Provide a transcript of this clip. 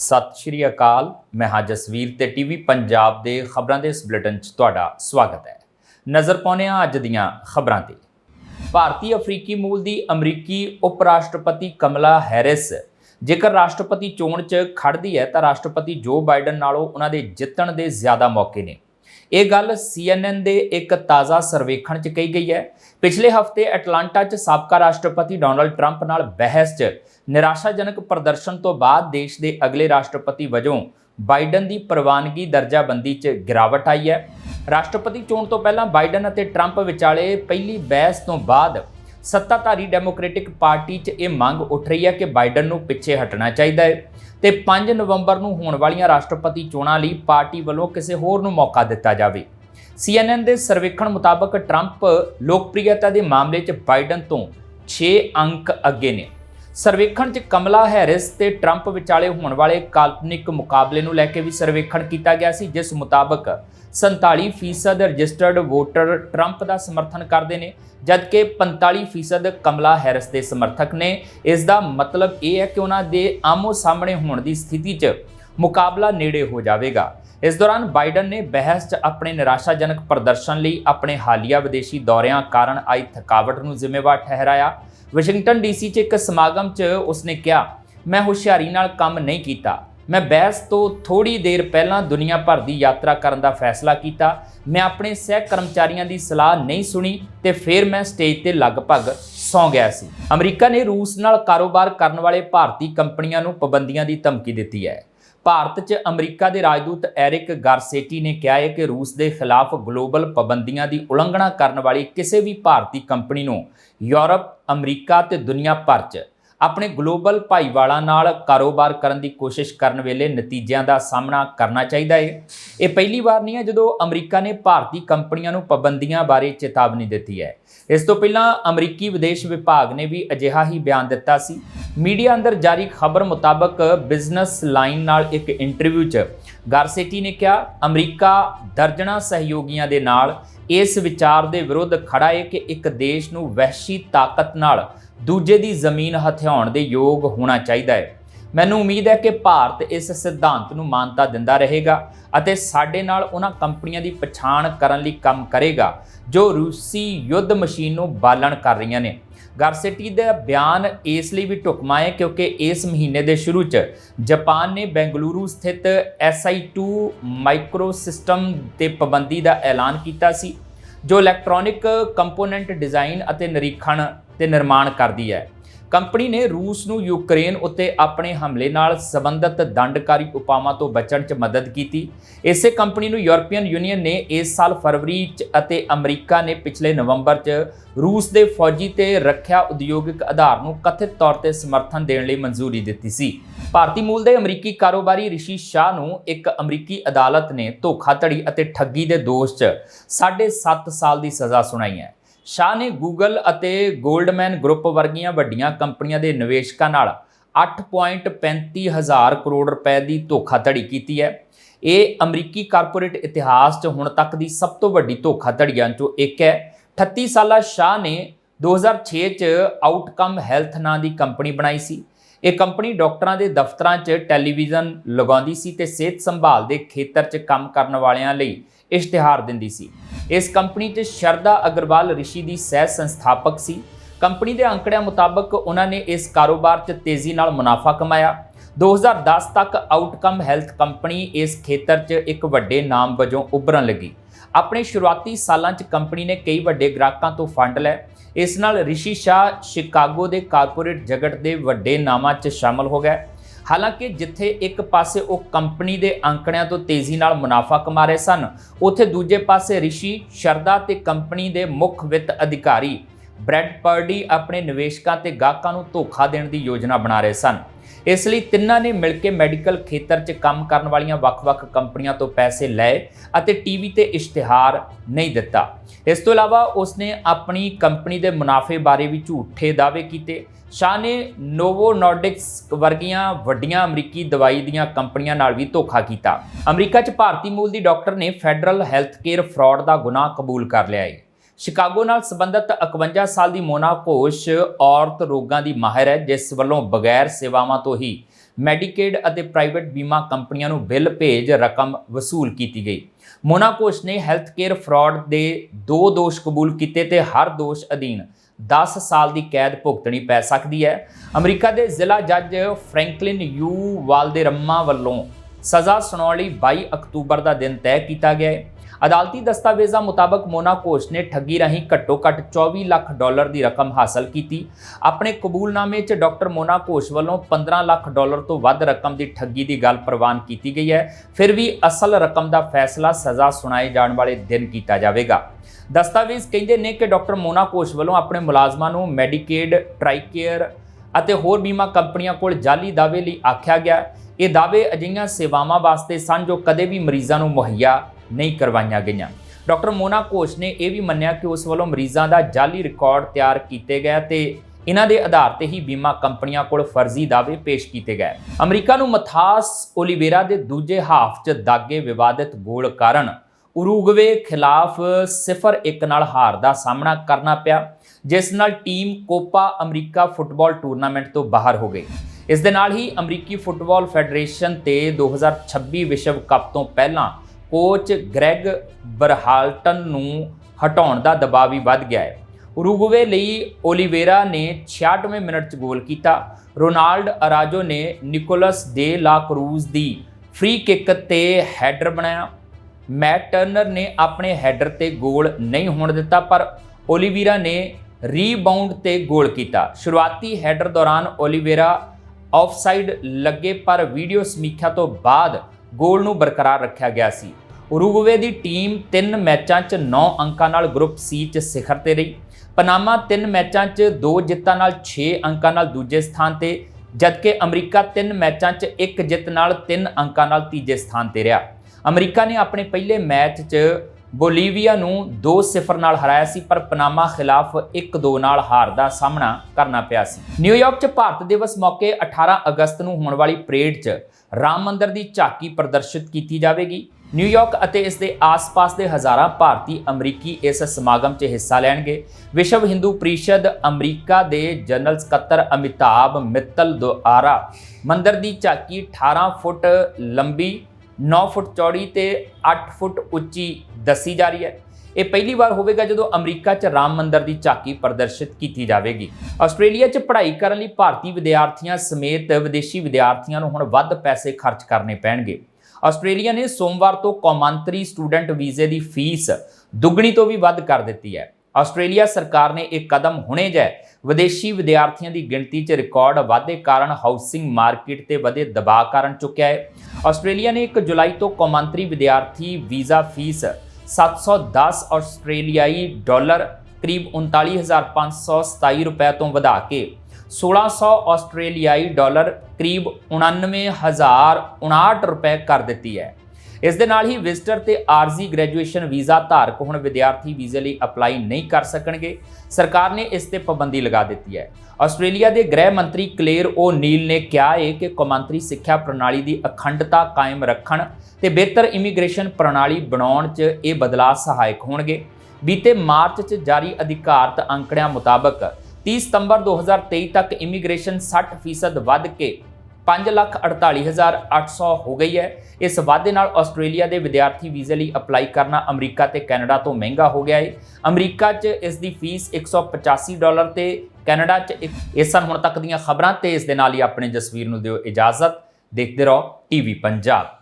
ਸਤਿ ਸ਼੍ਰੀ ਅਕਾਲ। ਮੈਂ ਹਾਂ ਜਸਵੀਰ ਤੇ ਟੀਵੀ ਪੰਜਾਬ ਦੇ ਖਬਰਾਂ ਦੇ ਇਸ ਬੁਲੇਟਿਨ 'ਚ ਤੁਹਾਡਾ ਸਵਾਗਤ ਹੈ। ਨਜ਼ਰ ਪਾਉਂਦੇ ਹਾਂ ਅੱਜ ਦੀਆਂ ਖਬਰਾਂ ਤੇ। ਭਾਰਤੀ ਅਫਰੀਕੀ ਮੂਲ ਦੀ ਅਮਰੀਕੀ ਉਪ ਰਾਸ਼ਟਰਪਤੀ ਕਮਲਾ ਹੈਰਿਸ ਜੇਕਰ ਰਾਸ਼ਟਰਪਤੀ ਚੋਣ 'ਚ ਖੜਦੀ ਹੈ ਤਾਂ ਰਾਸ਼ਟਰਪਤੀ ਜੋ ਬਾਈਡਨ ਨਾਲੋਂ ਉਹਨਾਂ ਦੇ ਜਿੱਤਣ ਦੇ ਜ਼ਿਆਦਾ ਮੌਕੇ ਨੇ। ਇਹ ਗੱਲ CNN ਦੇ ਇੱਕ ਤਾਜ਼ਾ ਸਰਵੇਖਣ 'ਚ ਕਹੀ ਗਈ ਹੈ। ਪਿਛਲੇ ਹਫ਼ਤੇ ਐਟਲਾਂਟਾ 'ਚ ਸਾਬਕਾ ਰਾਸ਼ਟਰਪਤੀ ਡੋਨਲਡ ਟਰੰਪ ਨਾਲ ਬਹਿਸ 'ਚ ਨਿਰਾਸ਼ਾਜਨਕ ਪ੍ਰਦਰਸ਼ਨ ਤੋਂ ਬਾਅਦ ਦੇਸ਼ ਦੇ ਅਗਲੇ ਰਾਸ਼ਟਰਪਤੀ ਵਜੋਂ ਬਾਈਡਨ ਦੀ ਪ੍ਰਵਾਨਗੀ ਦਰਜਾਬੰਦੀ 'ਚ ਗਿਰਾਵਟ ਆਈ ਹੈ। ਰਾਸ਼ਟਰਪਤੀ ਚੋਣ ਤੋਂ ਪਹਿਲਾਂ ਬਾਈਡਨ ਅਤੇ ਟਰੰਪ ਵਿਚਾਲੇ ਪਹਿਲੀ ਬਹਿਸ ਤੋਂ ਬਾਅਦ ਸੱਤਾਧਾਰੀ ਡੈਮੋਕ੍ਰੈਟਿਕ ਪਾਰਟੀ 'ਚ ਇਹ ਮੰਗ ਉੱਠ ਰਹੀ ਹੈ ਕਿ ਬਾਈਡਨ ਨੂੰ ਪਿੱਛੇ ਹਟਣਾ ਚਾਹੀਦਾ ਹੈ ਤੇ 5 ਨਵੰਬਰ ਨੂੰ ਹੋਣ ਵਾਲੀਆਂ ਰਾਸ਼ਟਰਪਤੀ ਚੋਣਾਂ ਲਈ ਪਾਰਟੀ ਵੱਲੋਂ ਕਿਸੇ ਹੋਰ ਨੂੰ ਮੌਕਾ ਦਿੱਤਾ ਜਾਵੇ। CNN ਦੇ ਸਰਵੇਖਣ ਮੁਤਾਬਕ ਟਰੰਪ ਲੋਕਪ੍ਰਿਯਤਾ ਦੇ ਮਾਮਲੇ 'ਚ ਬਾਈਡਨ ਤੋਂ 6 ਅੰਕ ਅੱਗੇ ਨੇ। ਸਰਵੇਖਣ 'ਚ ਕਮਲਾ ਹੈਰਿਸ ਤੇ ਟਰੰਪ ਵਿਚਾਲੇ ਹੋਣ ਵਾਲੇ ਕਾਲਪਨਿਕ ਮੁਕਾਬਲੇ ਨੂੰ ਲੈ ਕੇ ਵੀ ਸਰਵੇਖਣ ਕੀਤਾ ਗਿਆ ਸੀ, ਜਿਸ ਮੁਤਾਬਕ 47% ਰਜਿਸਟਰਡ ਵੋਟਰ ਟਰੰਪ ਦਾ ਸਮਰਥਨ ਕਰਦੇ ਨੇ, ਜਦਕਿ 45% ਕਮਲਾ ਹੈਰਿਸ ਦੇ ਸਮਰਥਕ ਨੇ। ਇਸ ਦਾ ਮਤਲਬ ਇਹ ਹੈ ਕਿ ਉਹਨਾਂ ਦੇ ਆਮੋ ਸਾਹਮਣੇ ਹੋਣ ਦੀ ਸਥਿਤੀ 'ਚ ਮੁਕਾਬਲਾ ਨੇੜੇ ਹੋ ਜਾਵੇਗਾ। ਇਸ ਦੌਰਾਨ ਬਾਈਡਨ ਨੇ ਬਹਿਸ 'ਚ ਆਪਣੇ ਨਿਰਾਸ਼ਾਜਨਕ ਪ੍ਰਦਰਸ਼ਨ ਲਈ ਆਪਣੇ ਹਾਲੀਆ ਵਿਦੇਸ਼ੀ ਦੌਰਿਆਂ ਕਾਰਨ ਆਈ ਥਕਾਵਟ ਨੂੰ ਜ਼ਿੰਮੇਵਾਰ ਠਹਿਰਾਇਆ। ਵਾਸ਼ਿੰਗਟਨ ਡੀਸੀ 'ਚ ਇੱਕ ਸਮਾਗਮ 'ਚ ਉਸਨੇ ਕਿਹਾ, ਮੈਂ ਹੁਸ਼ਿਆਰੀ ਨਾਲ ਕੰਮ ਨਹੀਂ ਕੀਤਾ। ਮੈਂ ਬਹਿਸ ਤੋਂ ਥੋੜੀ ਦੇਰ ਪਹਿਲਾਂ ਦੁਨੀਆ ਭਰ ਦੀ ਯਾਤਰਾ ਕਰਨ ਦਾ ਫੈਸਲਾ ਕੀਤਾ। ਮੈਂ ਆਪਣੇ ਸਹਿ ਕਰਮਚਾਰੀਆਂ ਦੀ ਸਲਾਹ ਨਹੀਂ ਸੁਣੀ ਤੇ ਫਿਰ ਮੈਂ ਸਟੇਜ ਤੇ ਲਗਭਗ ਸੌਂ ਗਿਆ ਸੀ। ਅਮਰੀਕਾ ਨੇ ਰੂਸ ਨਾਲ ਕਾਰੋਬਾਰ ਕਰਨ ਵਾਲੇ ਭਾਰਤੀ ਕੰਪਨੀਆਂ ਨੂੰ ਪਾਬੰਦੀਆਂ ਦੀ ਧਮਕੀ ਦਿੱਤੀ ਹੈ। ਭਾਰਤ 'ਚ ਅਮਰੀਕਾ ਦੇ ਰਾਜਦੂਤ ਐਰਿਕ ਗਾਰਸੇਟੀ ਨੇ ਕਿਹਾ ਹੈ ਕਿ ਰੂਸ ਦੇ ਖਿਲਾਫ ਗਲੋਬਲ ਪਾਬੰਦੀਆਂ ਦੀ ਉਲੰਘਣਾ ਕਰਨ ਵਾਲੀ ਕਿਸੇ ਵੀ ਭਾਰਤੀ ਕੰਪਨੀ ਨੂੰ ਯੂਰਪ, ਅਮਰੀਕਾ ਤੇ ਦੁਨੀਆ ਭਰ 'ਚ ਆਪਣੇ ਗਲੋਬਲ ਭਾਈਵਾਲਾਂ ਨਾਲ ਕਾਰੋਬਾਰ ਕਰਨ ਦੀ ਕੋਸ਼ਿਸ਼ ਕਰਨ ਵੇਲੇ ਨਤੀਜਿਆਂ ਦਾ ਸਾਹਮਣਾ ਕਰਨਾ ਚਾਹੀਦਾ ਹੈ ਇਹ ਪਹਿਲੀ ਵਾਰ ਨਹੀਂ ਹੈ ਜਦੋਂ ਅਮਰੀਕਾ ਨੇ ਭਾਰਤੀ ਕੰਪਨੀਆਂ ਨੂੰ ਪਾਬੰਦੀਆਂ ਬਾਰੇ ਚੇਤਾਵਨੀ ਦਿੱਤੀ ਹੈ। ਇਸ ਤੋਂ ਪਹਿਲਾਂ ਅਮਰੀਕੀ ਵਿਦੇਸ਼ ਵਿਭਾਗ ਨੇ ਵੀ ਅਜਿਹਾ ਹੀ ਬਿਆਨ ਦਿੱਤਾ ਸੀ। ਮੀਡੀਆ ਅੰਦਰ ਜਾਰੀ ਖਬਰ ਮੁਤਾਬਕ ਬਿਜ਼ਨਸ ਲਾਈਨ ਨਾਲ ਇੱਕ ਇੰਟਰਵਿਊ 'ਚ ਗਾਰਸੇਟੀ ਨੇ ਕਿਹਾ, ਅਮਰੀਕਾ ਦਰਜਣਾ ਸਹਿਯੋਗੀਆਂ ਦੇ ਨਾਲ ਇਸ ਵਿਚਾਰ ਦੇ ਵਿਰੁੱਧ ਖੜਾ ਹੈ ਕਿ ਇੱਕ ਦੇਸ਼ ਨੂੰ ਵਹਿਸ਼ੀ ਤਾਕਤ ਨਾਲ ਦੂਜੇ ਦੀ ਜ਼ਮੀਨ ਹਥਿਆਉਣ ਦੇ ਯੋਗ ਹੋਣਾ ਚਾਹੀਦਾ ਹੈ। ਮੈਨੂੰ ਉਮੀਦ ਹੈ ਕਿ ਭਾਰਤ ਇਸ ਸਿਧਾਂਤ ਨੂੰ ਮਾਨਤਾ ਦਿੰਦਾ ਰਹੇਗਾ ਅਤੇ ਸਾਡੇ ਨਾਲ ਉਹਨਾਂ ਕੰਪਨੀਆਂ ਦੀ ਪਛਾਣ ਕਰਨ ਲਈ ਕੰਮ ਕਰੇਗਾ, ਜੋ ਰੂਸੀ ਯੁੱਧ ਮਸ਼ੀਨ ਨੂੰ ਬਾਲਣ ਕਰ ਰਹੀਆਂ ਨੇ। ਗਾਰਸੇਟੀ ਦਾ ਬਿਆਨ ਇਸ ਲਈ ਵੀ ਢੁਕਮਾ ਹੈ ਕਿਉਂਕਿ ਇਸ ਮਹੀਨੇ ਦੇ ਸ਼ੁਰੂ 'ਚ ਜਾਪਾਨ ਨੇ ਬੈਂਗਲੁਰੂ ਸਥਿਤ SI2 ਮਾਈਕਰੋ ਸਿਸਟਮ ਤੇ ਪਾਬੰਦੀ ਦਾ ਐਲਾਨ ਕੀਤਾ ਸੀ, ਜੋ ਇਲੈਕਟ੍ਰੋਨਿਕ ਕੰਪੋਨੈਂਟ ਡਿਜ਼ਾਈਨ ਅਤੇ ਨਿਰੀਖਣ ਤੇ ਨਿਰਮਾਣ ਕਰਦੀ ਹੈ। ਕੰਪਨੀ ਨੇ ਰੂਸ ਨੂੰ ਯੂਕਰੇਨ ਉੱਤੇ ਆਪਣੇ ਹਮਲੇ ਨਾਲ ਸੰਬੰਧਿਤ ਦੰਡਕਾਰੀ ਉਪਾਵਾਂ ਤੋਂ ਬਚਣ 'ਚ ਮਦਦ ਕੀਤੀ। ਇਸੇ ਕੰਪਨੀ ਨੂੰ ਯੂਰਪੀਅਨ ਯੂਨੀਅਨ ਨੇ ਇਸ ਸਾਲ ਫਰਵਰੀ 'ਚ ਅਤੇ ਅਮਰੀਕਾ ਨੇ ਪਿਛਲੇ ਨਵੰਬਰ 'ਚ ਰੂਸ ਦੇ ਫੌਜੀ ਤੇ ਰੱਖਿਆ ਉਦਯੋਗਿਕ ਆਧਾਰ ਨੂੰ ਕਥਿਤ ਤੌਰ ਤੇ ਸਮਰਥਨ ਦੇਣ ਲਈ ਮਨਜ਼ੂਰੀ ਦਿੱਤੀ ਸੀ। ਭਾਰਤੀ ਮੂਲ ਦੇ ਅਮਰੀਕੀ ਕਾਰੋਬਾਰੀ ਰਿਸ਼ੀ ਸ਼ਾਹ ਨੂੰ ਇੱਕ ਅਮਰੀਕੀ ਅਦਾਲਤ ਨੇ ਧੋਖਾਧੜੀ ਅਤੇ ਠੱਗੀ ਦੇ ਦੋਸ਼ 'ਚ 7.5 ਸਾਲ ਦੀ ਸਜ਼ਾ ਸੁਣਾਈ ਹੈ। ਸ਼ਾਹ ਨੇ ਗੂਗਲ ਅਤੇ 골ਡਮੈਨ ਗਰੁੱਪ ਵਰਗੀਆਂ ਵੱਡੀਆਂ ਕੰਪਨੀਆਂ ਦੇ ਨਿਵੇਸ਼ਕਾਂ ਨਾਲ 8.35 ਹਜ਼ਾਰ ਕਰੋੜ ਰੁਪਏ ਦੀ ਧੋਖਾਧੜੀ ਕੀਤੀ ਹੈ। ਇਹ ਅਮਰੀਕੀ ਕਾਰਪੋਰੇਟ ਇਤਿਹਾਸ 'ਚ ਹੁਣ ਤੱਕ ਦੀ ਸਭ ਤੋਂ ਵੱਡੀ ਧੋਖਾਧੜੀਆਂ 'ਚੋਂ ਇੱਕ ਹੈ। 38 ਸਾਲਾ ਸ਼ਾਹ ਨੇ 2006 'ਚ ਆਊਟਕਮ ਹੈਲਥ ਨਾਂ ਦੀ ਕੰਪਨੀ ਬਣਾਈ ਸੀ। ਇਹ ਕੰਪਨੀ ਡਾਕਟਰਾਂ ਦੇ ਦਫ਼ਤਰਾਂ 'ਚ ਟੈਲੀਵਿਜ਼ਨ ਲਗਾਉਂਦੀ ਸੀ ਤੇ ਸਿਹਤ ਸੰਭਾਲ ਦੇ ਖੇਤਰ 'ਚ ਕੰਮ ਕਰਨ ਵਾਲਿਆਂ ਲਈ ਇਸ਼ਤਿਹਾਰ ਦਿੰਦੀ ਸੀ। ਇਸ ਕੰਪਨੀ 'ਚ ਸ਼ਰਦਾ ਅਗਰਵਾਲ ਰਿਸ਼ੀ ਦੀ ਸਹਿ ਸੰਸਥਾਪਕ ਸੀ। ਕੰਪਨੀ ਦੇ ਅੰਕੜਿਆਂ ਮੁਤਾਬਕ ਉਹਨਾਂ ਨੇ ਇਸ ਕਾਰੋਬਾਰ 'ਚ ਤੇਜ਼ੀ ਨਾਲ ਮੁਨਾਫਾ ਕਮਾਇਆ। 2010 ਤੱਕ ਆਊਟਕਮ ਹੈਲਥ ਕੰਪਨੀ ਇਸ ਖੇਤਰ 'ਚ ਇੱਕ ਵੱਡੇ ਨਾਮ ਵਜੋਂ ਉੱਭਰਨ ਲੱਗੀ। ਆਪਣੇ ਸ਼ੁਰੂਆਤੀ ਸਾਲਾਂ 'ਚ ਕੰਪਨੀ ਨੇ ਕਈ ਵੱਡੇ ਗ੍ਰਾਹਕਾਂ ਤੋਂ ਫੰਡ ਲਏ। ਇਸ ਨਾਲ ਰਿਸ਼ੀ ਸ਼ਾਹ ਸ਼ਿਕਾਗੋ ਦੇ ਕਾਰਪੋਰੇਟ ਜਗਤ ਦੇ ਵੱਡੇ ਨਾਮਾਂ 'ਚ ਸ਼ਾਮਲ ਹੋ ਗਏ ਹਾਲਾਂਕਿ ਜਿੱਥੇ ਇੱਕ ਪਾਸੇ ਉਹ ਕੰਪਨੀ ਦੇ ਅੰਕੜਿਆਂ ਤੋਂ ਤੇਜ਼ੀ ਨਾਲ ਮੁਨਾਫਾ ਕਮਾ ਰਹੇ ਸਨ, ਉੱਥੇ ਦੂਜੇ ਪਾਸੇ ਰਿਸ਼ੀ ਸ਼ਰਦਾ ਤੇ ਕੰਪਨੀ ਦੇ ਮੁੱਖ ਵਿੱਤ ਅਧਿਕਾਰੀ ਬ੍ਰੈਡ ਪਰਡੀ ਆਪਣੇ ਨਿਵੇਸ਼ਕਾਂ ਤੇ ਗਾਹਕਾਂ ਨੂੰ ਧੋਖਾ ਦੇਣ ਦੀ ਯੋਜਨਾ ਬਣਾ ਰਹੇ ਸਨ। ਇਸ ਲਈ ਤਿੰਨਾਂ ਨੇ ਮਿਲ ਕੇ ਮੈਡੀਕਲ ਖੇਤਰ 'ਚ ਕੰਮ ਕਰਨ ਵਾਲੀਆਂ ਵੱਖ-ਵੱਖ ਕੰਪਨੀਆਂ ਤੋਂ ਪੈਸੇ ਲਏ ਅਤੇ ਟੀਵੀ ਤੇ ਇਸ਼ਤਿਹਾਰ ਨਹੀਂ ਦਿੱਤਾ। ਇਸ ਤੋਂ ਇਲਾਵਾ ਉਸਨੇ ਆਪਣੀ ਕੰਪਨੀ ਦੇ ਮੁਨਾਫੇ ਬਾਰੇ ਵੀ ਝੂਠੇ ਦਾਅਵੇ ਕੀਤੇ। ਸ਼ਾਹ ਨੇ ਨੋਵੋ ਨਾਰਡਿਕਸ ਵਰਗੀਆਂ ਵੱਡੀਆਂ ਅਮਰੀਕੀ ਦਵਾਈ ਦੀਆਂ ਕੰਪਨੀਆਂ ਨਾਲ ਵੀ ਧੋਖਾ ਕੀਤਾ। ਅਮਰੀਕਾ 'ਚ ਭਾਰਤੀ ਮੂਲ ਦੀ ਡਾਕਟਰ ਨੇ ਫੈਡਰਲ ਹੈਲਥ ਕੇਅਰ ਫਰਾਡ ਦਾ ਗੁਨਾਹ ਕਬੂਲ ਕਰ ਲਿਆ ਹੈ। ਸ਼ਿਕਾਗੋ ਨਾਲ ਸੰਬੰਧਿਤ 51 ਸਾਲ ਦੀ ਮੋਨਾ ਘੋਸ਼ ਔਰਤ ਰੋਗਾਂ ਦੀ ਮਾਹਿਰ ਹੈ, ਜਿਸ ਵੱਲੋਂ ਬਗੈਰ ਸੇਵਾਵਾਂ ਤੋਂ ਹੀ ਮੈਡੀਕੇਡ ਅਤੇ ਪ੍ਰਾਈਵੇਟ ਬੀਮਾ ਕੰਪਨੀਆਂ ਨੂੰ ਬਿੱਲ ਭੇਜ ਰਕਮ ਵਸੂਲ ਕੀਤੀ ਗਈ। ਮੋਨਾ ਘੋਸ਼ ਨੇ ਹੈਲਥ ਕੇਅਰ ਫਰਾਡ ਦੇ ਦੋ ਦੋਸ਼ ਕਬੂਲ ਕੀਤੇ ਤੇ ਹਰ ਦੋਸ਼ ਅਧੀਨ 10 ਸਾਲ ਦੀ ਕੈਦ ਭੁਗਤਣੀ ਪੈ ਸਕਦੀ ਹੈ। ਅਮਰੀਕਾ ਦੇ ਜ਼ਿਲ੍ਹਾ ਜੱਜ ਫ੍ਰੈਂਕਲਿਨ ਯੂ ਵਾਲਦੇਰਮਾ ਵੱਲੋਂ ਸਜ਼ਾ ਸੁਣਾਉਣ ਲਈ 22 ਅਕਤੂਬਰ ਦਾ ਦਿਨ ਤੈਅ ਕੀਤਾ ਗਿਆ ਹੈ। ਅਦਾਲਤੀ ਦਸਤਾਵੇਜ਼ਾਂ ਮੁਤਾਬਕ ਮੋਨਾ ਘੋਸ਼ ਨੇ ਠੱਗੀ ਰਾਹੀਂ ਘੱਟੋ-ਘੱਟ 24 ਲੱਖ ਡਾਲਰ ਦੀ ਰਕਮ ਹਾਸਲ ਕੀਤੀ। ਆਪਣੇ ਕਬੂਲਨਾਮੇ 'ਚ ਡਾਕਟਰ ਮੋਨਾ ਘੋਸ਼ ਵੱਲੋਂ 15 ਲੱਖ ਡਾਲਰ ਤੋਂ ਵੱਧ ਰਕਮ ਦੀ ਠੱਗੀ ਦੀ ਗੱਲ ਪ੍ਰਵਾਨ ਕੀਤੀ ਗਈ ਹੈ। ਫਿਰ ਵੀ ਅਸਲ ਰਕਮ ਦਾ ਫੈਸਲਾ ਸਜ਼ਾ ਸੁਣਾਏ ਜਾਣ ਵਾਲੇ ਦਿਨ ਕੀਤਾ ਜਾਵੇਗਾ। ਦਸਤਾਵੇਜ਼ ਕਹਿੰਦੇ ਨੇ ਕਿ ਡਾਕਟਰ ਮੋਨਾ ਘੋਸ਼ ਵੱਲੋਂ ਆਪਣੇ ਮੁਲਾਜ਼ਮਾਂ ਨੂੰ ਮੈਡੀਕੇਡ, ਟ੍ਰਾਈਕੇਅਰ ਅਤੇ ਹੋਰ ਬੀਮਾ ਕੰਪਨੀਆਂ ਕੋਲ ਜਾਲੀ ਦਾਅਵੇ ਲਈ ਆਖਿਆ ਗਿਆ। ਇਹ ਦਾਅਵੇ ਅਜਿਹੀਆਂ ਸੇਵਾਵਾਂ ਵਾਸਤੇ ਸਨ ਜੋ ਕਦੇ ਵੀ ਮਰੀਜ਼ਾਂ ਨੂੰ ਮੁਹੱਈਆ ਨਹੀਂ ਕਰਵਾਈਆਂ ਗਈਆਂ। ਡਾਕਟਰ ਮੋਨਾ ਘੋਸ਼ ਨੇ ਇਹ ਵੀ ਮੰਨਿਆ ਕਿ ਉਸ ਵੱਲੋਂ ਮਰੀਜ਼ਾਂ ਦਾ ਜਾਲੀ ਰਿਕਾਰਡ ਤਿਆਰ ਕੀਤੇ ਗਏ ਤੇ ਇਹਨਾਂ ਦੇ ਆਧਾਰ ਤੇ ਹੀ ਬੀਮਾ ਕੰਪਨੀਆਂ ਕੋਲ ਫਰਜ਼ੀ ਦਾਅਵੇ ਪੇਸ਼ ਕੀਤੇ ਗਏ। ਅਮਰੀਕਾ ਨੂੰ ਮਥਾਸ ਓਲੀਵੇਰਾ ਦੇ ਦੂਜੇ ਹਾਫ 'ਚ ਦਾਗੇ ਵਿਵਾਦਿਤ ਗੋਲ ਕਾਰਨ ਉਰੂਗਵੇ ਖਿਲਾਫ 0-1 ਨਾਲ ਹਾਰ ਦਾ ਸਾਹਮਣਾ ਕਰਨਾ ਪਿਆ, ਜਿਸ ਨਾਲ team Copa America football tournament ਤੋਂ ਬਾਹਰ ਹੋ ਗਈ। ਇਸ ਦੇ ਨਾਲ ਹੀ ਅਮਰੀਕੀ ਫੁੱਟਬਾਲ ਫੈਡਰੇਸ਼ਨ ਤੇ 2026 ਵਿਸ਼ਵ ਕੱਪ ਤੋਂ ਪਹਿਲਾਂ ਕੋਚ ਗ੍ਰੈਗ ਬਰਹਾਲਟਨ ਨੂੰ ਹਟਾਉਣ ਦਾ ਦਬਾਅ ਵੀ ਵੱਧ ਗਿਆ ਹੈ। ਉਰੂਗਵੇ ਲਈ ਓਲੀਵੇਰਾ ਨੇ 66ਵੇਂ ਮਿੰਟ 'ਚ ਗੋਲ ਕੀਤਾ। ਰੋਨਾਲਡ ਅਰਾਜੋ ਨੇ ਨਿਕੋਲਸ ਦੇ ਲਾ ਕਰੂਜ਼ ਦੀ ਫ੍ਰੀ ਕਿੱਕ ਤੇ ਹੈਡਰ ਬਣਾਇਆ। ਮੈਟ ਟਰਨਰ ਨੇ ਆਪਣੇ ਹੈਡਰ ਤੇ ਗੋਲ ਨਹੀਂ ਹੋਣ ਦਿੱਤਾ, ਪਰ ਓਲੀਵੇਰਾ ਨੇ ਰੀਬਾਉਂਡ ਤੇ ਗੋਲ ਕੀਤਾ। ਸ਼ੁਰੂਆਤੀ ਹੈਡਰ ਦੌਰਾਨ ਓਲੀਵੇਰਾ ਆਫਸਾਈਡ ਲੱਗੇ, ਪਰ ਵੀਡੀਓ ਸਮੀਖਿਆ ਤੋਂ ਬਾਅਦ ਗੋਲ ਨੂੰ ਬਰਕਰਾਰ ਰੱਖਿਆ ਗਿਆ ਸੀ। ਉਰੂਗਵੇ ਦੀ ਟੀਮ 3 ਮੈਚਾਂ 'ਚ 9 ਅੰਕਾਂ ਨਾਲ ਗਰੁੱਪ ਸੀ 'ਚ ਸਿਖਰ ਤੇ ਰਹੀ। ਪਨਾਮਾ 3 ਮੈਚਾਂ 'ਚ 2 ਜਿੱਤਾਂ ਨਾਲ 6 ਅੰਕਾਂ ਨਾਲ ਦੂਜੇ ਸਥਾਨ ਤੇ, ਜਦਕਿ ਅਮਰੀਕਾ 3 ਮੈਚਾਂ 'ਚ 1 ਜਿੱਤ ਨਾਲ 3 ਅੰਕਾਂ ਨਾਲ ਤੀਜੇ ਸਥਾਨ ਤੇ ਰਿਹਾ। ਅਮਰੀਕਾ ਨੇ ਆਪਣੇ ਪਹਿਲੇ ਮੈਚ 'ਚ ਬੋਲੀਵੀਆ ਨੂੰ 2-0 ਨਾਲ ਹਰਾਇਆ ਸੀ, ਪਰ ਪਨਾਮਾ ਖਿਲਾਫ 1-2 ਨਾਲ ਹਾਰ ਦਾ ਸਾਹਮਣਾ ਕਰਨਾ ਪਿਆ ਸੀ। ਨਿਊਯਾਰਕ 'ਚ ਭਾਰਤ ਦਿਵਸ ਮੌਕੇ 18 ਅਗਸਤ ਨੂੰ ਹੋਣ ਵਾਲੀ ਪਰੇਡ 'ਚ ਰਾਮ ਮੰਦਰ ਦੀ ਝਾਕੀ ਪ੍ਰਦਰਸ਼ਿਤ ਕੀਤੀ ਜਾਵੇਗੀ। ਨਿਊਯਾਰਕ ਅਤੇ ਇਸ ਦੇ ਆਸ-ਪਾਸ ਦੇ ਹਜ਼ਾਰਾਂ ਭਾਰਤੀ ਅਮਰੀਕੀ ਇਸ ਸਮਾਗਮ 'ਚ ਹਿੱਸਾ ਲੈਣਗੇ। ਵਿਸ਼ਵ ਹਿੰਦੂ ਪ੍ਰੀਸ਼ਦ ਅਮਰੀਕਾ ਦੇ ਜਨਰਲ ਸਕੱਤਰ ਅਮਿਤਾਭ ਮਿੱਤਲ ਦੁਆਰਾ ਮੰਦਰ ਦੀ ਝਾਕੀ 18 ਫੁੱਟ ਲੰਬੀ 9 ਫੁੱਟ ਚੌੜੀ ਤੇ 8 ਫੁੱਟ ਉੱਚੀ ਦੱਸੀ ਜਾ ਰਹੀ ਹੈ। ਇਹ ਪਹਿਲੀ ਵਾਰ ਹੋਵੇਗਾ ਜਦੋਂ ਅਮਰੀਕਾ 'ਚ ਰਾਮ ਮੰਦਰ ਦੀ ਝਾਕੀ ਪ੍ਰਦਰਸ਼ਿਤ ਕੀਤੀ ਜਾਵੇਗੀ। ਆਸਟ੍ਰੇਲੀਆ 'ਚ ਪੜ੍ਹਾਈ ਕਰਨ ਲਈ ਭਾਰਤੀ ਵਿਦਿਆਰਥੀਆਂ ਸਮੇਤ ਵਿਦੇਸ਼ੀ ਵਿਦਿਆਰਥੀਆਂ ਨੂੰ ਹੁਣ ਵੱਧ ਪੈਸੇ ਖਰਚ ਕਰਨੇ ਪੈਣਗੇ। ਆਸਟ੍ਰੇਲੀਆ ਨੇ ਸੋਮਵਾਰ ਤੋਂ ਕੌਮਾਂਤਰੀ ਸਟੂਡੈਂਟ ਵੀਜ਼ੇ ਦੀ ਫੀਸ ਦੁੱਗਣੀ ਤੋਂ ਵੀ ਵੱਧ ਕਰ ਦਿੱਤੀ ਹੈ। ਆਸਟ੍ਰੇਲੀਆ ਸਰਕਾਰ ਨੇ ਇਹ ਕਦਮ ਹੁਣੇ ਜੈ ਵਿਦੇਸ਼ੀ ਵਿਦਿਆਰਥੀਆਂ ਦੀ ਗਿਣਤੀ 'ਚ ਰਿਕਾਰਡ ਵਾਧੇ ਕਾਰਨ ਹਾਊਸਿੰਗ ਮਾਰਕੀਟ ਤੇ ਵਧੇ ਦਬਾਅ ਕਾਰਨ ਚੁੱਕਿਆ ਹੈ। ਆਸਟ੍ਰੇਲੀਆ ਨੇ 1 ਜੁਲਾਈ ਤੋਂ ਕੌਮਾਂਤਰੀ ਵਿਦਿਆਰਥੀ ਵੀਜ਼ਾ ਫੀਸ 710 ਆਸਟ੍ਰੇਲੀਆਈ ਡਾਲਰ ਕਰੀਬ 39527 ਰੁਪਏ ਤੋਂ ਵਧਾ ਕੇ 1600 ਆਸਟ੍ਰੇਲੀਆਈ ਡਾਲਰ ਕਰੀਬ 99059 ਰੁਪਏ ਕਰ ਦਿੱਤੀ ਹੈ। ਇਸ ਦੇ ਨਾਲ ਹੀ ਵਿਜ਼ਟਰ ਤੇ ਆਰਜ਼ੀ ਗ੍ਰੈਜੂਏਸ਼ਨ ਵੀਜ਼ਾ ਧਾਰਕ ਹੁਣ ਵਿਦਿਆਰਥੀ ਵੀਜ਼ੇ ਲਈ ਅਪਲਾਈ ਨਹੀਂ ਕਰ ਸਕਣਗੇ। ਸਰਕਾਰ ਨੇ ਇਸ ਤੇ ਪਾਬੰਦੀ ਲਗਾ ਦਿੱਤੀ ਹੈ। ਆਸਟ੍ਰੇਲੀਆ ਦੇ ਗ੍ਰਹਿ ਮੰਤਰੀ ਕਲੇਅਰ ਓ ਨੀਲ ਨੇ ਕਿਹਾ ਹੈ ਕਿ ਕੌਮਾਂਤਰੀ ਸਿੱਖਿਆ ਪ੍ਰਣਾਲੀ ਦੀ ਅਖੰਡਤਾ ਕਾਇਮ ਰੱਖਣ ਤੇ ਬਿਹਤਰ ਇਮੀਗ੍ਰੇਸ਼ਨ ਪ੍ਰਣਾਲੀ ਬਣਾਉਣ 'ਚ ਇਹ ਬਦਲਾਅ ਸਹਾਇਕ ਹੋਣਗੇ। ਬੀਤੇ ਮਾਰਚ 'ਚ ਜਾਰੀ ਅਧਿਕਾਰਤ ਅੰਕੜਿਆਂ ਮੁਤਾਬਕ 30 ਸਤੰਬਰ 2023 ਤੱਕ ਇਮੀਗ੍ਰੇਸ਼ਨ 60% ਵੱਧ ਕੇ 548800 ਹੋ ਗਈ ਹੈ। ਇਸ ਵਾਧੇ ਨਾਲ ਆਸਟ੍ਰੇਲੀਆ ਦੇ ਵਿਦਿਆਰਥੀ ਵੀਜ਼ੇ ਲਈ ਅਪਲਾਈ ਕਰਨਾ ਅਮਰੀਕਾ ਤੇ ਕੈਨੇਡਾ ਤੋਂ ਮਹਿੰਗਾ ਹੋ ਗਿਆ ਹੈ ਅਮਰੀਕਾ 'ਚ ਇਸ ਦੀ ਫੀਸ 185 ਡਾਲਰ ਤੇ ਕੈਨੇਡਾ 'ਚ ਇੱਕ- ਇਹ ਸਨ ਹੁਣ ਤੱਕ ਦੀਆਂ ਖਬਰਾਂ ਤੇ ਇਸ ਦੇ ਨਾਲ ਹੀ ਆਪਣੇ ਜਸਵੀਰ ਨੂੰ ਦਿਓ ਇਜਾਜ਼ਤ। ਦੇਖਦੇ ਰਹੋ ਟੀਵੀ ਪੰਜਾਬ।